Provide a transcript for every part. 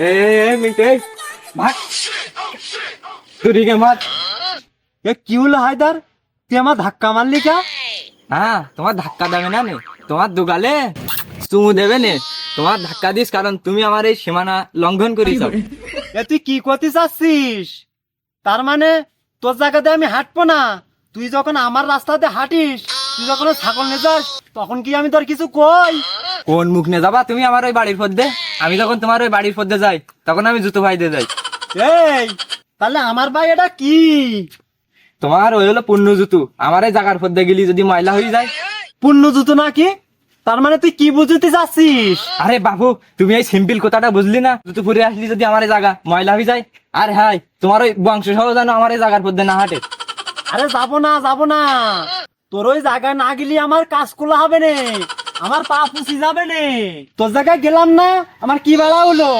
এ এই ভাগ তুই কে মার এ কি হলো হায়দার তুই আমার ধাক্কা মারলি কা হ্যাঁ তোমার ধাক্কা দেবে না নে তোমার দুগালে চুমু দেবে নে তোমার ধাক্কা দিস কারণ তুমি আমার এই সীমানা লঙ্ঘন করিস এ তুই কি করতে চাচ্ছিস তার মানে তোর জায়গাতে আমি হাঁটবো না তুই যখন আমার রাস্তাতে হাঁটিস তুই যখন ছাগল নিয়ে যাস তখন কি আমি তোর কিছু কই কোন মুখ নিয়ে যাবা তুমি আমার ওই বাড়ির পদ্মে আমি যখন তোমার ওই বাড়ির পদ্মে যাই তখন আমি জুতো ভাই দিয়ে যাই। এই তাহলে আমার ভাই এটা কি? তোমার ওই হলো পূর্ণ জুতু। আমার এই জাগার পদ্মে গেলি যদি ময়লা হয়ে যায়। পূর্ণ জুতো নাকি? তার মানে তুই কি বুঝতে চাচ্ছিস? আরে বাবু তুমি এই সিম্পল কথাটা বুঝলি না? জুতো পরে আসলি যদি আমার এই জায়গা ময়লা হয়ে যায়। আর হাই তোমার ওই বংশ সহ জানো আমার এই জায়গার পদ্মে না হাঁটে। আরে যাব না যাব না। তোর ওই জায়গায় না গেলি আমার কাজ খোলা হবে নে। আমার পা পুষি যাবে নে। তোর জায়গায় গেলাম না আমার কি বেড়া হলো?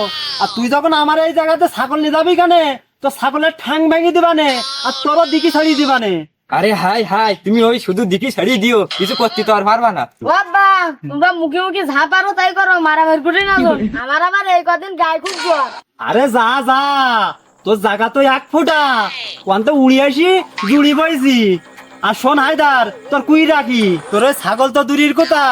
আর তুই যখন আমার এই জায়গাতে ছাগল নিয়ে যাবি কেনে? তো ছাগলের ঠ্যাং ভেঙে দিবানে আর তোরও দিকি ছাড়িয়ে দিবানে আরে হাই হাই তুমি ওই শুধু দিকি ছাড়িয়ে দিও কিছু করতে তো আর পারবা না। বাবা তোমরা মুখে মুখে যা পারো তাই করো মারামারি করে না তো। আমার আবার এই কদিন গায়ে খুব জ্বর। আরে যা যা তোর জায়গা তো এক ফুটা। কোন তো উড়ি আসি জুড়ি বইছি। আর শোন হায়দার তোর কুই রাখি তোর ওই ছাগল তো দূরের কথা।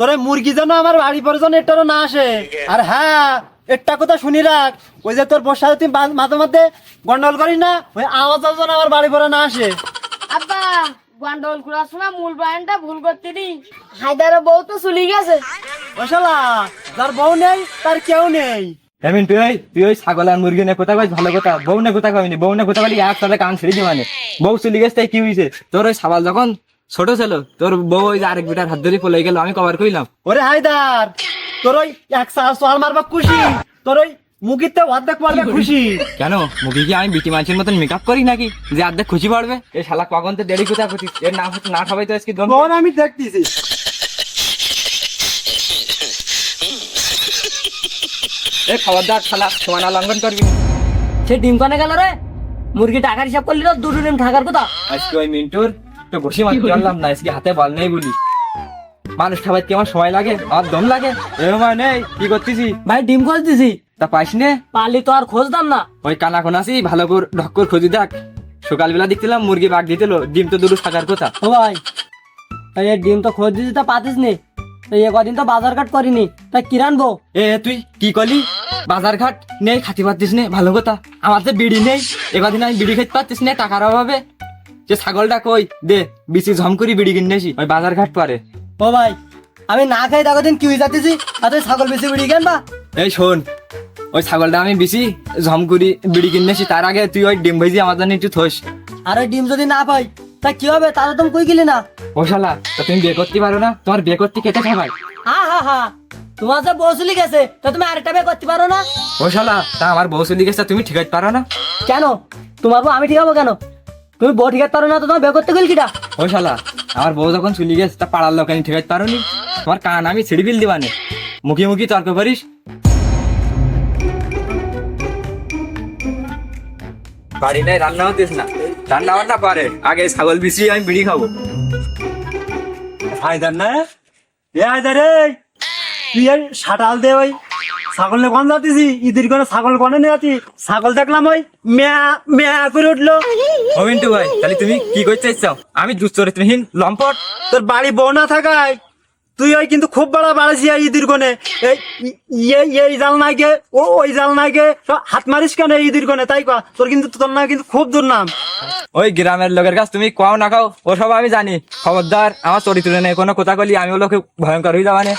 তোর মুরগি যেন আমার বাড়ি পর্যন্ত একটারও না আসে। আর হ্যাঁ একটা কথা শুনি রাখ ওই যে তোর বসাতে তুই মাঝে মধ্যে গন্ডল করিস না ওই আওয়াজ যেন আমার বাড়ি পরে না আসে। আব্বা গন্ডল করার সময় মূল পয়েন্টটা ভুল হায়দারের বউ তো চুলি গেছে। ওশালা যার বউ নেই তার কেউ নেই। এমিন তুই ওই তুই ওই ছাগল আর মুরগি নে কোথা কইস ভালো কথা। বউ নে কোথা কইনি বউ নে কোথা বলি এক সাথে কান ছেড়ে দি মানে। বউ চুলি গেছে তাই কি হইছে? তোর ওই সাবাল যখন ছোট ছিল তোর বউ ওই আরেক বিটার হাত ধরে পলে গেল আমি কভার কইলাম। ওরে হায়দার তোর ওই এক সাহস সোয়াল মারবা খুশি তোর ওই মুগিতে অর্ধেক মারবে খুশি। কেন? মুখে কি আমি বিটি মানুষের মতন মেকআপ করি নাকি? যে আর্ধেক খুশি পড়বে এই শালা কখন তো দেরি কোথা করছিস? এর না হচ্ছে না সবাই তো আজকে দম আমি দেখতেছি? এই খবরদার শালা সমানা লঙ্ঘন করবি। সে ডিম কানে গেল রে? মুরগি টাকার হিসাব করলি তো দুটো ডিম থাকার কথা। আজকে ওই মিন্টুর তো ঘষি মারতে পারলাম না আজকে হাতে বল নেই বলি। মানুষ খাবার কি আমার সময় লাগে? আমার দম লাগে? এ মানে নেই কি করতেছি? ভাই ডিম খোঁজ দিছি তা পাইস নে। পারলি তো আর খোঁজ দাম না। ওই কানা কোনাসি ভালো করে ঢক্কর খুঁজি দেখ। সকালবেলা দেখছিলাম মুরগি বাগ দিতেলো ডিম তো দুটো থাকার কথা। ও ভাই তাই এই ডিম তো খোঁজ দিছি তা পাতিস নি। তো এ কদিন তো বাজার ঘাট করিনি তাই কি রানবো? এ তুই কি করলি? বাজার ঘাট? নেই খাতি পারতিস নে ভালো কথা। আমার তো বিড়ি নেই এবার আমি বিড়ি খেতে পারতিস নে টাকার অভাবে। যে ছাগলটা কই? দে বিচি ঝম করি বিড়ি কিনেছি ওই বাজার ঘাট পারে। ও ভাই আমি না খাই দেখো দিন কি হয়ে যাতেছি আর তুই ছাগল বেশি বিড়ি কেন বা এই শোন ওই ছাগলটা আমি বেশি ঝম করি বিড়ি কিনেছি তার আগে তুই ওই ডিম ভাইজি আমার জন্য একটু থস আর ওই ডিম যদি না পাই তা কি হবে? তাহলে তুমি কই গেলি না? ও শালা তা তুমি বিয়ে করতে পারো না? তোমার বিয়ে করতে কেটে খাবাই হা হা হা। তোমার যে বসুলি গেছে তা তুমি আরেকটা বিয়ে করতে পারো না? ও শালা তা আমার বউ চলে গেছে তুমি ঠিক পারো না? কেন? তোমার বউ আমি ঠিক হব কেন? তুমি বউ ঠিক পারো না তো তোমার বিয়ে করতে গেল কিটা ও শালা, আমার বউ যখন চলে গেছে, তা পাড়ার লোক আমি ঠিক পারো তোমার কান আমি ছিড়ি বিল দিবানে মুখে মুখি তর্ক করিস। বাড়ি নাই, রান্না হতিস না। রান্না বান্না পারে আগে ছাগল বিচি, আমি বিড়ি খাব। হায়দার না? এ হায়দার রে তুই এই শাটাল দে ওই। ছাগল কোন যাতিছি ঈদের কোনো ছাগল কোনে নিয়ে ছাগল দেখলাম ওই মেয়া মেয়া করে উঠল। ও ভাই তাহলে তুমি কি করতে চাও আমি দুশ্চরিত্রহীন লম্পট। তোর বাড়ি বউ না থাকায় তুই ওই কিন্তু খুব বড় বাড়াইছি এই ঈদের কোনে। এই ইয়ে এই জাল নাই গে ও ওই জাল নাই গে। সব হাত মারিস কেন এই ঈদের কোনে? তাই কয়া তোর কিন্তু তোর না কিন্তু খুব দূর নাম। ওই গ্রামের লোকের কাছ তুমি কও না খাও ও সব আমি জানি। খবরদার আমার চরিত্র নেই কোনো কথা কলি আমি ওগুলোকে ভয়ঙ্কর হয়ে যাবানে।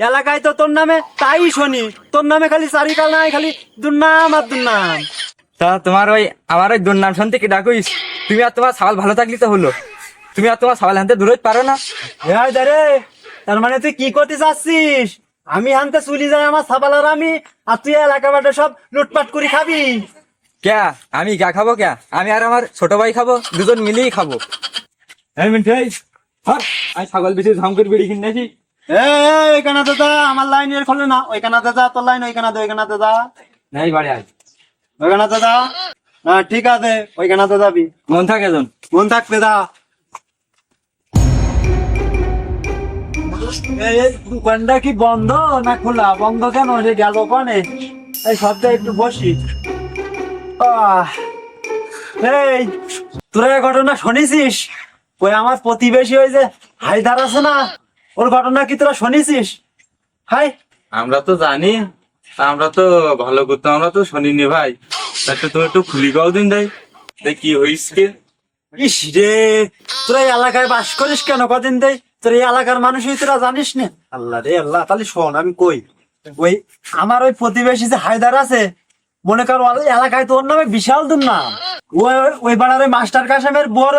এলাকায় তো তোর নামে তাই শুনি। তোর নামে খালি চারিকাল নাই খালি দুর্নাম আর দুর্নাম। তা তোমার ওই আমার ওই দুর্নাম শুনতে কি ডাকুইস? তুমি আর তোমার সওয়াল ভালো থাকলি তো হলো। তুমি আর তোমার সওয়াল হানতে দূরত পারো না। এই রে তার মানে তুই কি করতে চাচ্ছিস? আমি হানতে চুলি যাই আমার সাবালার আমি আর তুই এলাকা বাটে সব লুটপাট করে খাবি। ক্যা? আমি গা খাব ক্যা? আমি আর আমার ছোট ভাই খাব দুজন মিলেই খাব। আমি ছাগল বেশি ঝম করে বিড়ি কিনেছি এই ওইখানাতে যা আমার লাইন এর খোলে না। যা তোর লাইন ওইখানাতে ওইখানাতে যা। নাই বাড়ি আয়। ওইখানাতে যা। না ঠিক আছে ওইখানাতে যাবি। মন থাকে জন মন যা। দোকানটা কি বন্ধ না খোলা? বন্ধ কেন? যে গেল কনে। এই সপ্তাহে একটু বসি। এই তোরা ঘটনা শুনেছিস? ওই আমার প্রতিবেশী ওই যে হায়দার আছে না? ওর ঘটনা কি তোরা শুনেছিস? হাই। আমরা তো জানি আমরা তো ভালো করতে আমরা তো শুনিনি ভাই। তাতে তো একটু খুলি গাও দিন দেয় দেখ কি হয়েছে ইস রে তোরা এই এলাকায় বাস করিস কেন কদিন দেই? তোর এই এলাকার মানুষই তোরা জানিস না। আল্লাহ রে আল্লাহ তাহলে শোন আমি কই? ওই আমার ওই প্রতিবেশী যে হায়দার আছে মনে কর এলাকায় তোর নামে বিশাল দুর্নাম। ওই ওই ওই মাস্টার কাশেমের বড়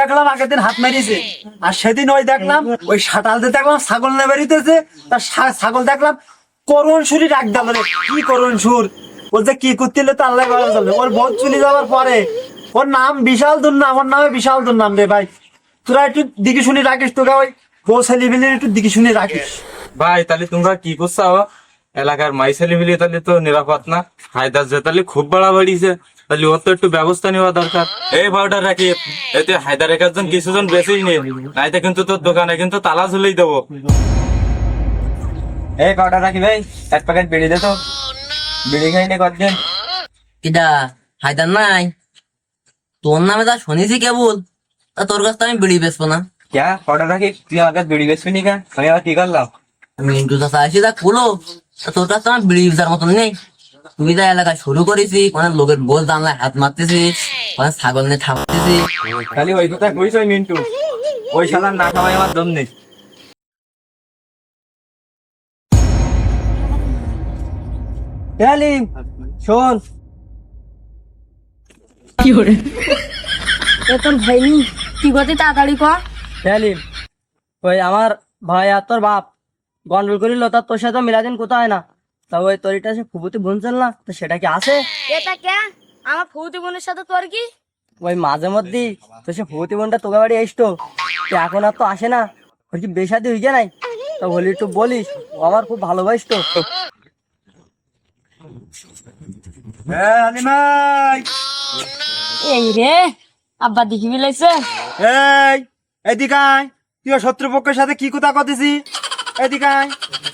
দেখলাম, আগের দিন হাত মেরিছে। আর সেদিন ওই দেখলাম ওই দেখলাম, ছাগল তার ছাগল দেখলাম, করুণ সুরি কি করুণ সুর? ও যে কি করছিল তো আল্লাহ ওর বোধ যাওয়ার পরে, ওর নাম বিশাল দুর্নাম, ওর নামে বিশাল দুর্নাম রে ভাই। তোরা একটু দিকে শুনে রাখিস, তোকে ওই বউ ছেলে একটু দিকে শুনে রাখিস। ভাই, তাহলে তোমরা কি করছ? এলাকার মাই ছেলে মিলিয়ে তাহলে তো নিরাপদ না? হায়দার যে তাহলে খুব বাড়াবাড়িছে তাহলে ওর তো একটু ব্যবস্থা নেওয়া দরকার। এই রাখি। এতে হায়দারের একজন কিছুজন বেশি নে নাইতে কিন্তু তোর দোকানে কিন্তু তালা ঝুলেই দেবো। এই পাউডার রাখি ভাই এক প্যাকেট বিড়ি দে তো। বিড়ি খাই নে কদিন কিডা হায়দার নাই? তোর নামে যা শুনেছি কেবল তা তোর কাছ আমি বিড়ি বেচবো না। ক্যা পাউডার রাখি তুই আমার কাছে বিড়ি বেচবি নি কেন? আমি আবার কি করলাম? মিন্টু চাষা এসে যা খুলো। তোর কাছ আমার বিড়ি বেচার মতন নেই। তুই যা এলাকায় শুরু করেছি কোনো লোকের বোঝ জানলায় হাত মারতেছি কোনো ছাগল নিয়ে ঠাপতেছিস খালি ওই কথা কইস ওই মিন্টু ওই শালার না খাওয়াই আমার দম নেই। এ আলিম শোন এ তোর ভাই নি কি করতে তাড়াতাড়ি কর। এ ওই আমার ভাই আর তোর বাপ গন্ডল করিল তার তোর সাথে মিলাদিন কোথায় না? তা ওই তরিটা সে ফুবুতি বুনছিল না তো সেটা কি আছে? এটা কে? আমার ফুটি বোনের সাথে তোর কি? ওই মাঝে মধ্যে তো সে ফুবুতি বোনটা তোকে বাড়ি এসতো তো। এখন আর তো আসে না। ওর কি বেসাদি হয়ে নাই? তা বলি একটু বলিস ও আমার খুব ভালোবাসতো এই রে আব্বা দেখি বিলাইছে এই এদিকে আয়। তুই শত্রুপক্ষের সাথে কি কথা কতেছি এদিকে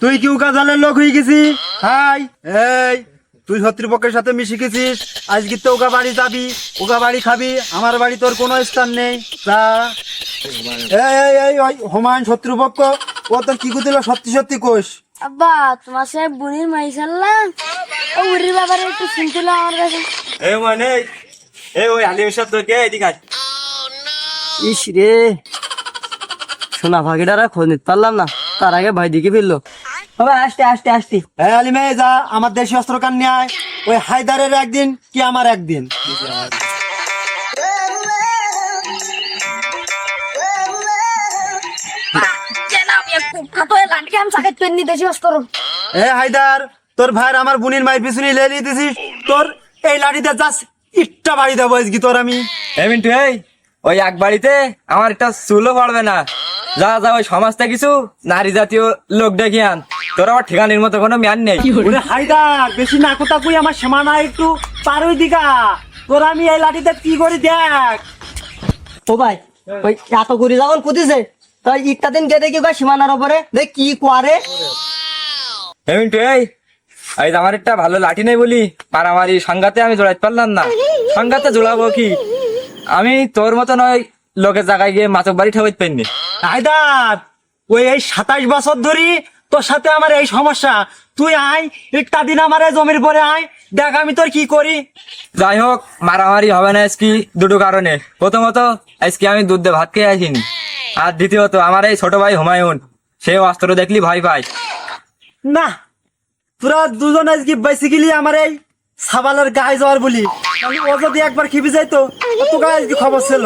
তুই কি উকা জালের লোক হয়ে গেছি হাই এই তুই শত্রুপক্ষের সাথে মিশে গেছিস? আজকে তো ওকা বাড়ি যাবি ওকা বাড়ি খাবি আমার বাড়ি তোর কোনো স্থান নেই। যা। এই এই এই ওই হুমায়ুন শত্রুপক্ষ ও তোর কি করছিল সত্যি সত্যি কোষ আব্বা তোমার সাথে বুনির মাই সারলাম ও উরির ব্যাপারে একটু শুনছিল আমার কাছে। এ মানে এ ওই আলিমের সাথে কে এদিকে আয়। ইস রে। সোনা ভাগিটারা খোঁজ নিতে পারলাম না। তার আগে ভাই দিকে ফিরলো। বাবা আসতে আসতে আসতে। হ্যাঁ আলিমে যা আমার দেশি অস্ত্র কান নিয়ে আয়। ওই হায়দারের একদিন কি আমার একদিন? এ হায়দার তোর ভাইয়ের আমার বুনির মায়ের পিছনে লেলিয়ে দিছিস। তোর এই লাঠিতে যাস ইটটা বাড়ি দেবো আজকে তোর আমি। এ মিন্টু এই ওই এক বাড়িতে আমার একটা চুলও পড়বে না। যা যা ওই সমাজটা কিছু নারী জাতীয় লোক ডেকে আন। তোর আবার ঠিকানির মতো কোনো ম্যান নেই। ওরে হায়দার বেশি না কোথা কই আমার সীমানা একটু পার ওই দিকা তোর আমি এই লাঠিতে কি করি দেখ। ও ভাই ওই এত যখন কুদিছে তাই ইটটা দিন কে দেখি ওই সীমানার উপরে দেখ কি করে এ মিন্টু এই এই আমার একটা ভালো লাঠি নেই বলি মারামারি সংঘাতে আমি জোড়াইতে পারলাম না। সংঘাতে জোড়াবো কি? আমি তোর মতন ওই লোকের জায়গায় গিয়ে মাচক বাড়ি ঠাবাইতে পারিনি। হায়দার ওই এই সাতাশ বছর ধরি তোর সাথে আমার এই সমস্যা। তুই আয় একটা দিন আমার জমির পরে আয় দেখ আমি তোর কি করি। যাই হোক মারামারি হবে না আজকে দুটো কারণে। প্রথমত আজকে আমি দুধ দিয়ে ভাত খেয়ে আসিনি। আর দ্বিতীয়ত আমার এই ছোট ভাই হুমায়ুন সে অস্ত্র দেখলি ভয় পায়। না তোরা দুজন আজকে বেসিক্যালি আমার এই সাবালের গায়ে যাওয়ার বলি। ও যদি একবার খেপে যাইতো তোকে আজকে খবর ছিল।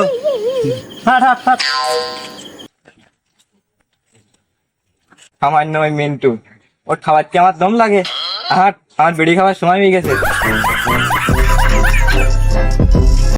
হাট হাট হাট সামান্য ওই মিন্টু। ওর খাবার কি আমার দম লাগে? আর আমার বিড়ি খাবার সময় হয়ে গেছে।